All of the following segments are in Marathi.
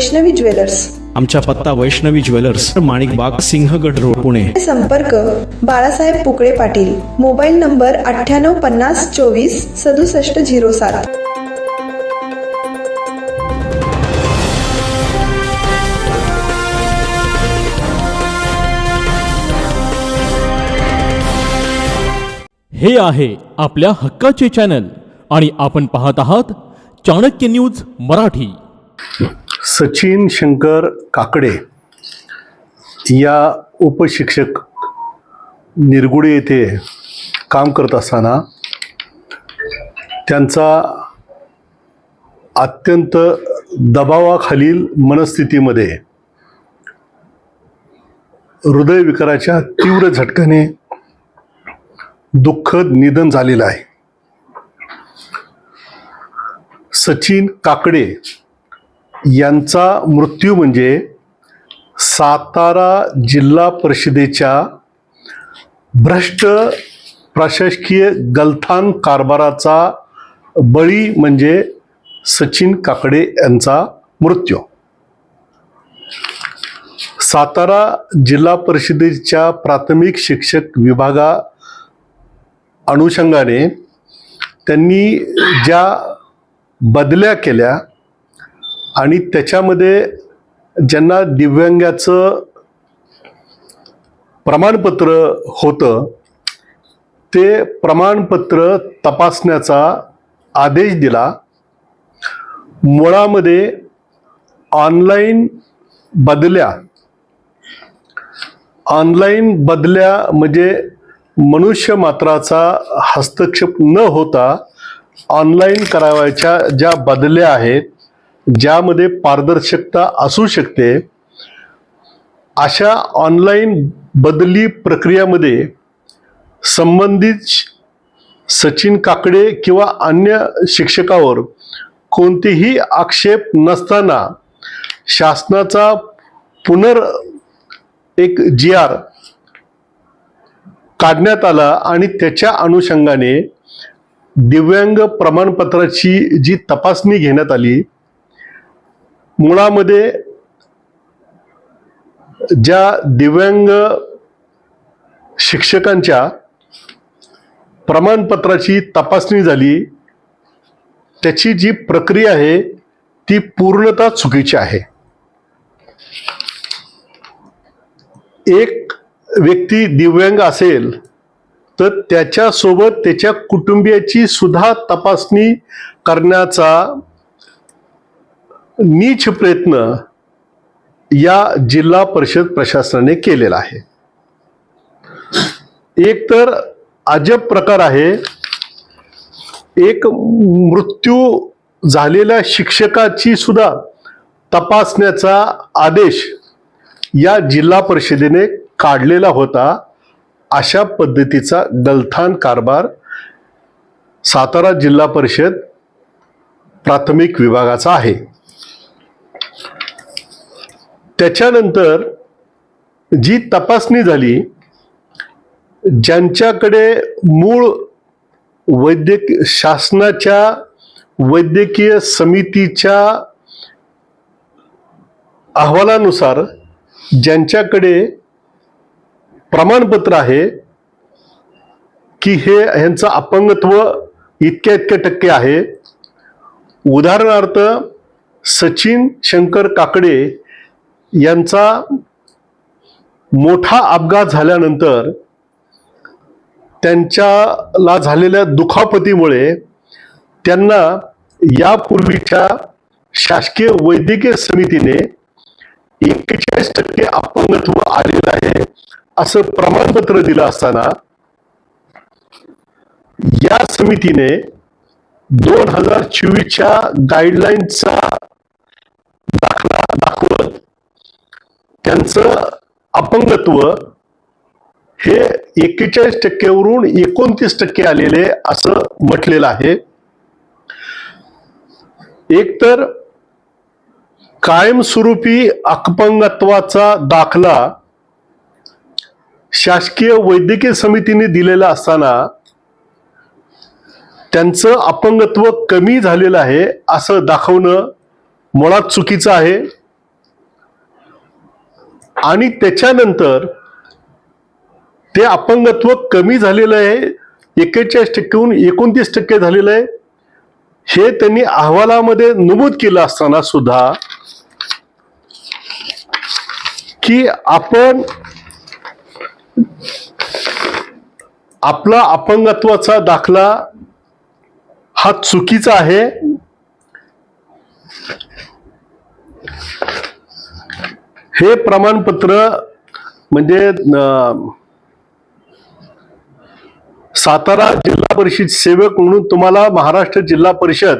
वैष्णवी ज्वेलर्स. आमचा पत्ता वैष्णवी ज्वेलर्स माणिक बाग सिंहगड रोड पुणे. संपर्क बाळासाहेब पुकळे पाटील. मोबाईल नंबर अठ्ठ्याण्णव पन्नास चोवीस सदुसष्ट झिरो सात. हे आहे आपल्या हक्काचे चॅनल आणि आपण पाहत आहात चाणक्य न्यूज मराठी. सचिन शंकर काकडे या उपशिक्षक निरगुडे येथे काम करत असताना त्यांचा अत्यंत दबावाखालील मनस्थितीमध्ये हृदयविकाराच्या तीव्र झटक्याने दुःखद निधन झालेलं आहे. सचिन काकडे यांचा मृत्यू म्हणजे सातारा जिल्हा परिषदेच्या भ्रष्ट प्रशासकीय गलथान कारभाराचा बळी म्हणजे सचिन काकडे यांचा मृत्यू. सातारा जिल्हा परिषदेच्या प्राथमिक शिक्षक विभागा अनुषंगाने त्यांनी ज्या बदल्या केल्या आणि त्याच्यामध्ये ज्यांना दिव्यांगाचं प्रमाणपत्र होतं ते प्रमाणपत्र तपासण्याचा आदेश दिला. मुळामध्ये ऑनलाईन बदल्या ऑनलाईन बदल्या म्हणजे मनुष्य मात्राचा हस्तक्षेप न होता ऑनलाईन करावायच्या ज्या बदल्या आहेत ज्यामध्ये पारदर्शकता असू शकते अशा ऑनलाईन बदली प्रक्रियामध्ये संबंधित सचिन काकडे किंवा अन्य शिक्षकावर कोणतेही आक्षेप नसताना शासनाचा पुनर एक जी आर काढण्यात आला आणि त्याच्या अनुषंगाने दिव्यांग प्रमाणपत्राची जी तपासणी घेण्यात आली मुळामध्ये ज्या दिव्यांग शिक्षकांच्या प्रमाणपत्राची तपासणी झाली त्याची जी प्रक्रिया आहे ती पूर्णतः चुकीची आहे. एक व्यक्ती दिव्यांग असेल तर त्याच्यासोबत त्याच्या कुटुंबियाची सुद्धा तपासणी करण्याचा नीच प्रयत्न या जिल्हा परिषद प्रशासनाने केलेला आहे. एक तर अजब प्रकार आहे. एक मृत्यू झालेल्या शिक्षकाची सुद्धा तपासण्याचा आदेश या जिल्हा परिषदेने काढलेला होता. अशा पद्धतीचा गलथान कारभार सातारा जिल्हा परिषद प्राथमिक विभागाचा आहे. त्याच्यानंतर जी तपासणी झाली ज्यांच्याकडे मूळ वैद्यक शासनाच्या वैद्यकीय समितीच्या अहवालानुसार ज्यांच्याकडे प्रमाणपत्र आहे की हे ह्यांचं अपंगत्व इतक्या इतक्या टक्के आहे. उदाहरणार्थ सचिन शंकर काकडे यांचा मोठा अपघात झाल्यानंतर त्यांच्याला झालेल्या दुखापतीमुळे त्यांना यापूर्वीच्या शासकीय वैद्यकीय समितीने एक्केचाळीस टक्के अपंगत्व आलेलं आहे असं प्रमाणपत्र दिलं असताना या समितीने दोन हजार चोवीसच्या गाईडलाईनचा दाखला दाखवून त्यांचं अपंगत्व हे एक्केचाळीस टक्क्यावरून एकोणतीस टक्के आलेले असं म्हटलेलं आहे. एकतर कायमस्वरूपी अपंगत्वाचा दाखला शासकीय वैद्यकीय समितीने दिलेला असताना त्यांचं अपंगत्व कमी झालेलं आहे असं दाखवणं मुळात चुकीचं आहे. आणि त्याच्यानंतर ते अपंगत्व कमी झालेलं आहे एक्केचाळीस टक्केहून एकोणतीस टक्के झालेलं आहे. हे त्यांनी अहवालामध्ये नमूद केलं असताना सुद्धा की आपण आपला अपंगत्वाचा दाखला हा चुकीचा आहे. हे प्रमाणपत्र म्हणजे सातारा जिल्हा परिषद सेवक म्हणून तुम्हाला महाराष्ट्र जिल्हा परिषद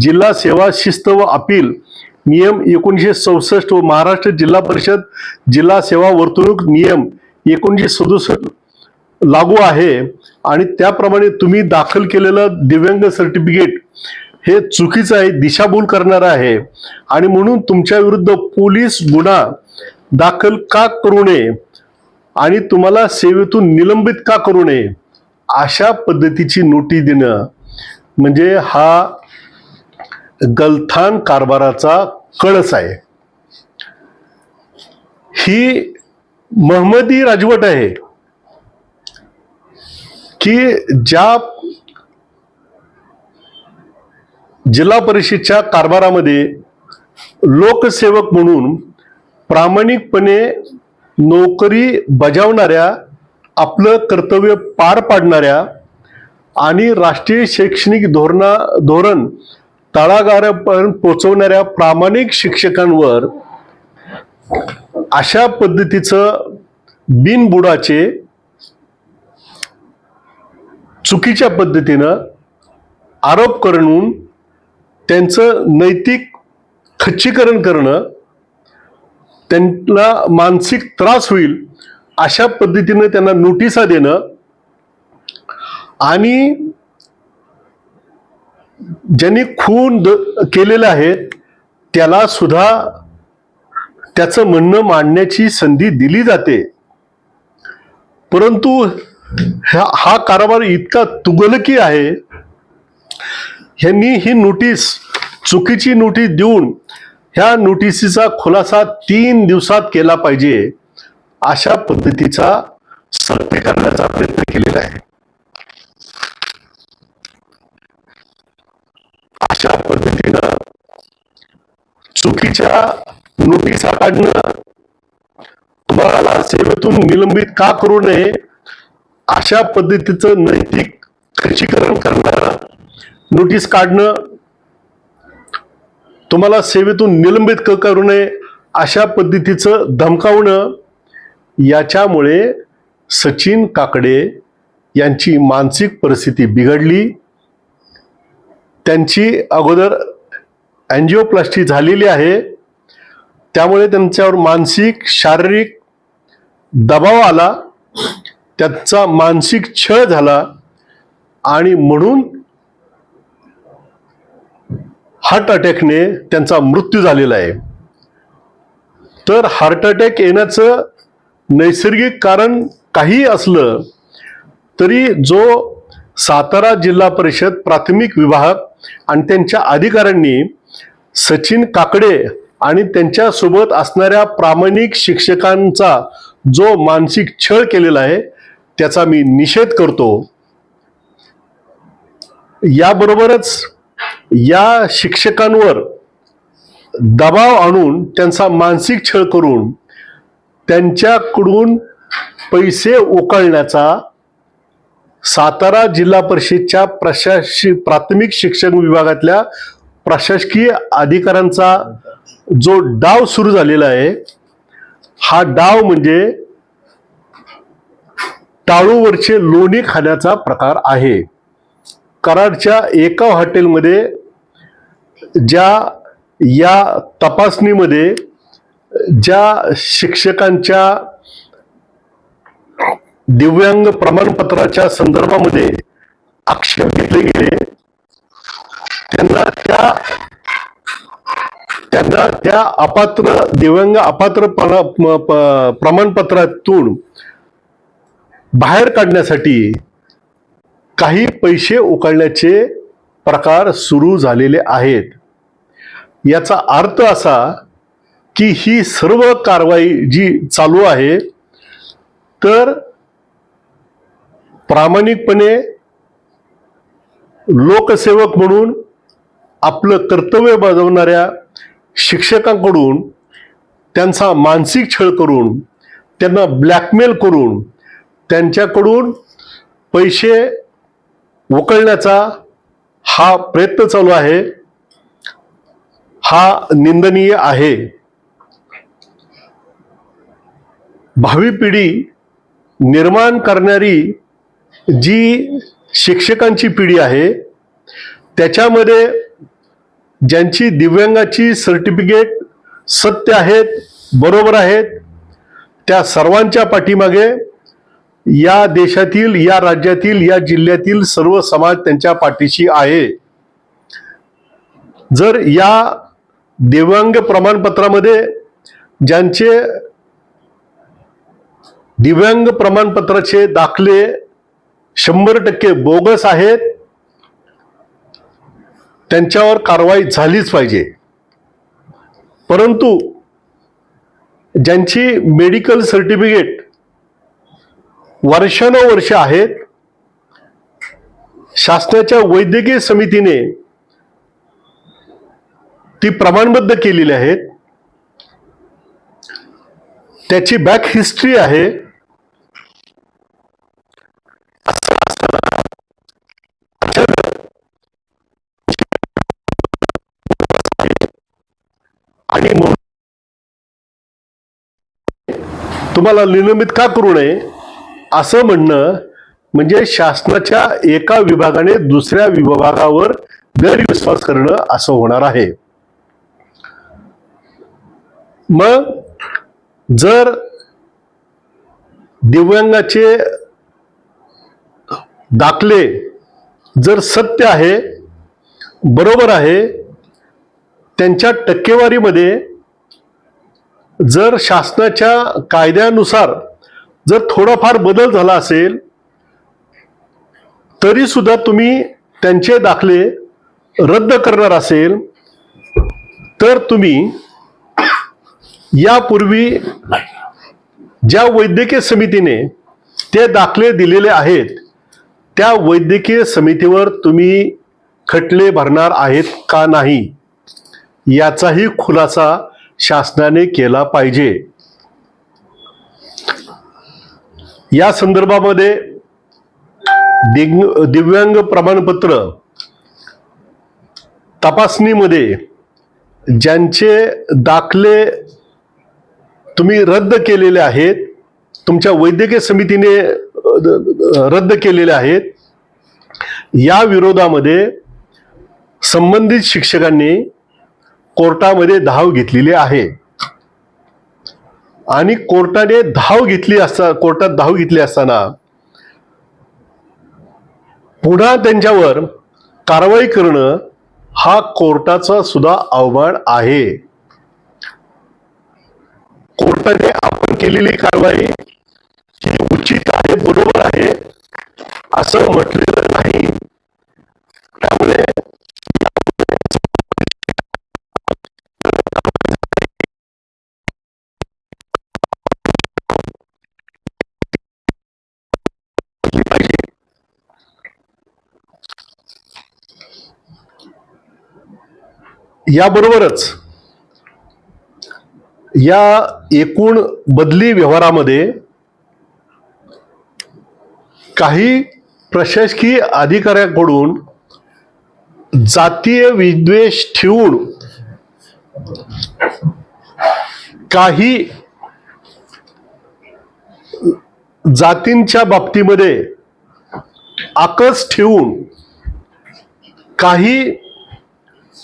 जिल्हा सेवा शिस्त व अपील नियम एकोणीसशे चौसष्ट व महाराष्ट्र जिल्हा परिषद जिल्हा सेवा वर्तणूक नियम एकोणीसशे सदुसष्ट लागू आहे आणि त्याप्रमाणे तुम्ही दाखल केलेलं दिव्यांग सर्टिफिकेट हे चुकीचं आहे दिशाभूल करणार आहे. आणि म्हणून तुमच्या विरुद्ध पोलीस गुन्हा दाखल का करू नये आणि तुम्हाला सेवेतून निलंबित का करू नये अशा पद्धतीची नोटीस देणं म्हणजे हा गलथान कारभाराचा कळस आहे. ही महमदी राजवट आहे की ज्या जिल्हा परिषदच्या कारभारामध्ये लोकसेवक म्हणून प्रामाणिकपणे नोकरी बजावणाऱ्या आपलं कर्तव्य पार पाडणाऱ्या आणि राष्ट्रीय शैक्षणिक धोरणा धोरण तळागाळापर्यंत पोचवणाऱ्या प्रामाणिक शिक्षकांवर अशा पद्धतीचं बिनबुडाचे चुकीच्या पद्धतीनं आरोप करून त्यांचं नैतिक खच्चीकरण करणं त्यांना मानसिक त्रास होईल अशा पद्धतीनं त्यांना नोटिसा देणं आणि ज्यांनी खून द- केलेले आहेत त्याला सुद्धा त्याचं म्हणणं मांडण्याची संधी दिली जाते. परंतु हा हा कारभार इतका तुगलकी आहे ह्यांनी ही नोटीस चुकीची नोटीस देऊन ह्या नोटिसीचा खुलासा तीन दिवसात केला पाहिजे अशा पद्धतीचा सत्य करण्याचा प्रयत्न केलेला आहे. अशा पद्धतीनं चुकीच्या नोटिसा काढणं तुम्हाला सेवेतून निलंबित का करू नये अशा पद्धतीचं नैतिक खचीकरण करणारा नोटीस काढणं तुम्हाला सेवेतून निलंबित क करू नये अशा पद्धतीचं धमकावणं याच्यामुळे सचिन काकडे यांची मानसिक परिस्थिती बिघडली. त्यांची अगोदर अँजिओप्लास्टी झालेली आहे. त्यामुळे त्यांच्यावर मानसिक शारीरिक दबाव आला. त्यांचा मानसिक छळ झाला. आणि म्हणून हार्ट अटॅकने त्यांचा मृत्यू झालेला आहे. तर हार्ट अटॅक येण्याचं नैसर्गिक कारण काही असलं तरी जो सातारा जिल्हा परिषद प्राथमिक विभाग आणि त्यांच्या अधिकाऱ्यांनी सचिन काकडे आणि त्यांच्यासोबत असणाऱ्या प्रामाणिक शिक्षकांचा जो मानसिक छळ केलेला आहे त्याचा मी निषेध करतो. याबरोबरच या शिक्षकांवर दबाव आणून त्यांचा मानसिक छळ करून त्यांच्याकडून पैसे उकळण्याचा सातारा जिल्हा परिषदच्या प्रशासकीय प्राथमिक शिक्षण विभागातल्या प्रशासकीय अधिकाऱ्यांचा जो डाव सुरू झालेला आहे हा डाव म्हणजे टाळूवरचे लोणी खाण्याचा प्रकार आहे. कराडच्या एका हॉटेलमध्ये ज्या या तपासणीमध्ये ज्या शिक्षकांच्या दिव्यांग प्रमाणपत्राच्या संदर्भामध्ये आक्षेप घेतले गेले त्यांना त्या त्यांना त्या अपात्र दिव्यांग अपात्र प्र- प्रमाणपत्रातून बाहेर काढण्यासाठी काही पैसे उकळण्याचे प्रकार सुरू झालेले आहेत. याचा अर्थ असा की ही सर्व कारवाई जी चालू आहे तर प्रामाणिकपणे लोकसेवक म्हणून आपलं कर्तव्य बजावणाऱ्या शिक्षकांकडून त्यांचा मानसिक छळ करून त्यांना ब्लॅकमेल करून त्यांच्याकडून पैसे उकळण्याचा हा प्रयत्न चालू आहे. हा निंदनीय आहे. भावी पिढी निर्माण करणारी जी शिक्षकांची पिढी आहे त्याच्यामध्ये ज्यांची दिव्यांगाची सर्टिफिकेट सत्य आहेत बरोबर आहेत त्या सर्वांच्या पाठीमागे या देशातील या राज्यातील या जिल्ह्यातील सर्व समाज त्यांच्या पाठीशी आहे. जर या दिव्यांग प्रमाणपत्रामध्ये ज्यांचे दिव्यांग प्रमाणपत्राचे दाखले शंभर टक्के बोगस आहेत त्यांच्यावर कारवाई झालीच पाहिजे. परंतु ज्यांची मेडिकल सर्टिफिकेट वर्षानुवर्ष आहेत शासनाच्या वैद्यकीय समितीने ती प्रमाणबद्ध केलेली आहे त्याची बॅक हिस्ट्री आहे. आणि तुम्हाला निलंबित का करू नये? असं म्हणणं म्हणजे शासनाच्या एका विभागाने दुसऱ्या विभागावर गैरविश्वास करणं असं होणार आहे. मग जर दिव्यांगाचे दाखले जर सत्य आहे बरोबर आहे त्यांच्या टक्केवारीमध्ये जर शासनाच्या कायद्यानुसार जर थोडाफार बदल झाला असेल तरी सुद्धा तुम्ही त्यांचे दाखले रद्द करणार असेल तर तुम्ही यापूर्वी ज्या वैद्यकीय समितीने ते दाखले दिलेले आहेत त्या वैद्यकीय समितीवर तुम्ही खटले भरणार आहेत का नाही याचाही खुलासा शासनाने केला पाहिजे. या संदर्भामध्ये दिग- दिव्यांग प्रमाणपत्र तपासणीमध्ये ज्यांचे दाखले तुम्ही रद्द केलेले आहेत तुमच्या वैद्यकीय समितीने रद्द केलेले आहेत. या विरोधामध्ये संबंधित शिक्षकांनी कोर्टामध्ये धाव घेतलेली आहे. आणि कोर्टाने धाव घेतली असता कोर्टात धाव घेतली असताना पुन्हा त्यांच्यावर कारवाई करणं हा कोर्टाचा सुद्धा आव्हान आहे. कोर्टाने आपण केलेली कारवाई ही उचित आहे बरोबर आहे असं म्हटलेलं नाही. त्यामुळे याबरोबरच या एकूण बदली व्यवहारामध्ये काही प्रशासकीय अधिकाऱ्यांकडून जातीय विद्वेष ठेवून काही जातींच्या बाबतीमध्ये आकस ठेवून काही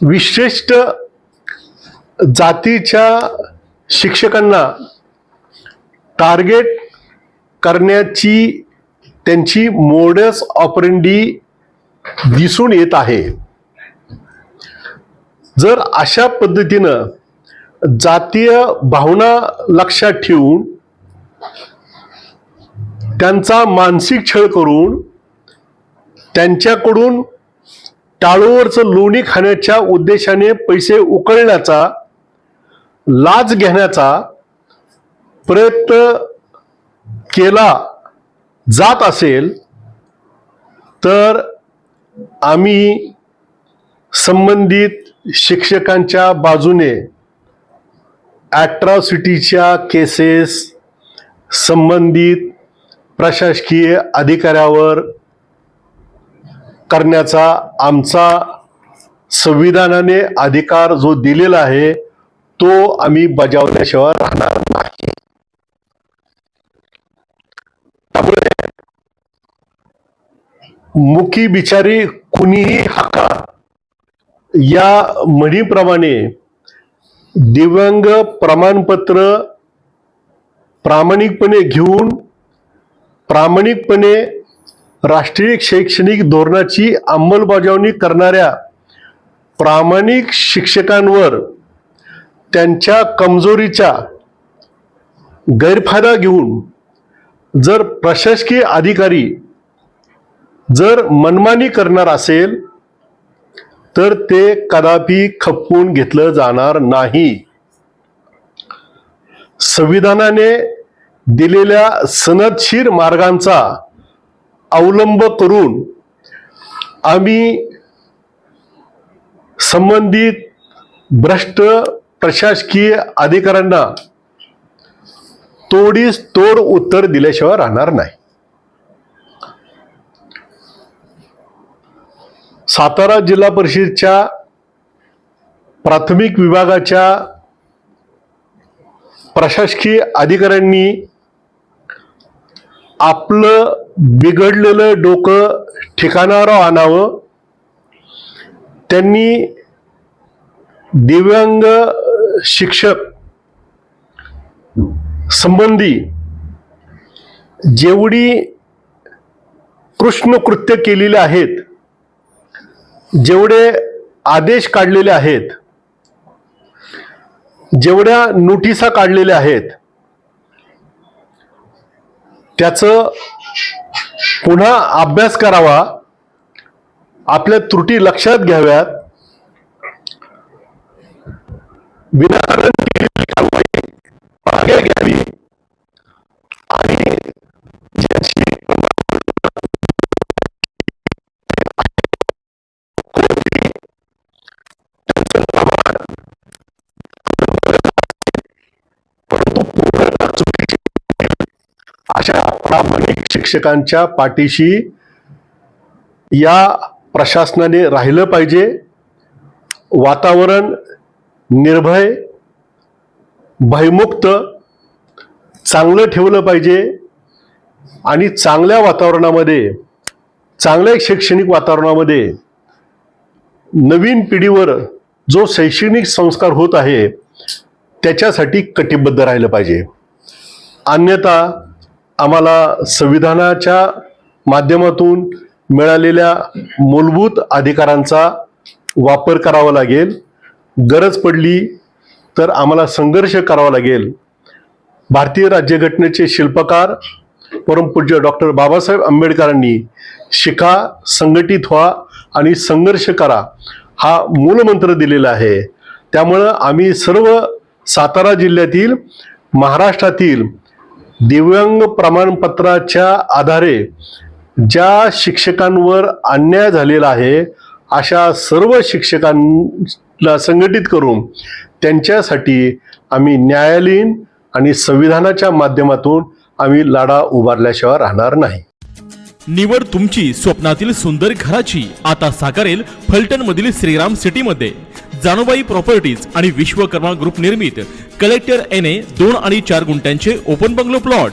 विशिष्ट जातीच्या शिक्षकांना टार्गेट करण्याची त्यांची मोडस ऑपरेंडी दिसून येत आहे. जर अशा पद्धतीनं जातीय भावना लक्षात ठेवून त्यांचा मानसिक छळ करून त्यांच्याकडून टाळूवरचं लोणी खाण्याच्या उद्देशाने पैसे उकळण्याचा लाच घेण्याचा प्रयत्न केला जात असेल तर आम्ही संबंधित शिक्षकांच्या बाजूने ॲट्रॉसिटीच्या केसेस संबंधित प्रशासकीय अधिकाऱ्यावर करण्याचा आमचा संविधानाने अधिकार जो दिलेला आहे तो आम्ही बजावल्याशिवाय राहणार नाही. त्यामुळे मुखी बिचारी कुणीही हाका. या म्हणीप्रमाणे दिव्यांग प्रमाणपत्र प्रामाणिकपणे घेऊन प्रामाणिकपणे राष्ट्रीय शैक्षणिक धोरणाची अंमलबजावणी करणाऱ्या प्रामाणिक शिक्षकांवर त्यांच्या कमजोरीचा गैरफायदा घेऊन जर प्रशासकीय अधिकारी जर मनमानी करणार असेल तर ते कदापि खपवून घेतलं जाणार नाही. संविधानाने दिलेल्या सनदशीर मार्गांचा अवलंब करून आम्ही संबंधित भ्रष्ट प्रशासकीय अधिकाऱ्यांना तोडीस तोड उत्तर दिल्याशिवाय राहणार नाही. सातारा जिल्हा परिषदच्या प्राथमिक विभागाच्या प्रशासकीय अधिकाऱ्यांनी आपलं बिघडलेलं डोकं ठिकाणावर आणावं. त्यांनी दिव्यांग शिक्षक संबंधी जेवढी कृष्ण कृत्य केलेले आहेत जेवढे आदेश काढलेले आहेत जेवढ्या नोटिसा काढलेल्या आहेत त्याचं पुन्हा अभ्यास करावा आपल्या त्रुटी लक्षात घ्याव्यात विनाकारण केलेली कारवाई मागे घ्यावी आणि ज्याची अशा प्रामाणिक शिक्षकांच्या पाठीशी या प्रशासनाने राहिलं पाहिजे. वातावरण निर्भय भयमुक्त चांगलं ठेवलं पाहिजे आणि चांगल्या वातावरणामध्ये चांगल्या शैक्षणिक वातावरणामध्ये नवीन पिढीवर जो शैक्षणिक संस्कार होत आहे त्याच्यासाठी कटिबद्ध राहिलं पाहिजे. अन्यथा आम्हाला संविधानाच्या माध्यमातून मिळालेल्या मूलभूत अधिकारांचा वापर करावा लागेल. गरज पडली तर आम्हाला संघर्ष करावा लागेल. भारतीय राज्यघटनेचे शिल्पकार परमपूज्य डॉक्टर बाबासाहेब आंबेडकरांनी शिका संघटित व्हा आणि संघर्ष करा हा मूलमंत्र दिलेला आहे. त्यामुळं आम्ही सर्व सातारा जिल्ह्यातील महाराष्ट्रातील दिव्यांग प्रमाणपत्राच्या आधारे ज्या शिक्षकांवर अन्याय झालेला आहे अशा सर्व शिक्षकां ला संघटित करून त्यांच्यासाठी आम्ही न्यायालयीन आणि संविधानाच्या माध्यमातून आम्ही लढा उभारल्याशिवाय राहणार नाही. निवड तुमची स्वप्नातील सुंदर घराची. आता साकारेल फलटण मधील श्रीराम सिटी मध्ये प्रॉपर्टीज आणि विश्वकर्मा ग्रुप निर्मित. कलेक्टर एन ए दोन आणि चार गुंठ्यांचे ओपन बंगलो प्लॉट.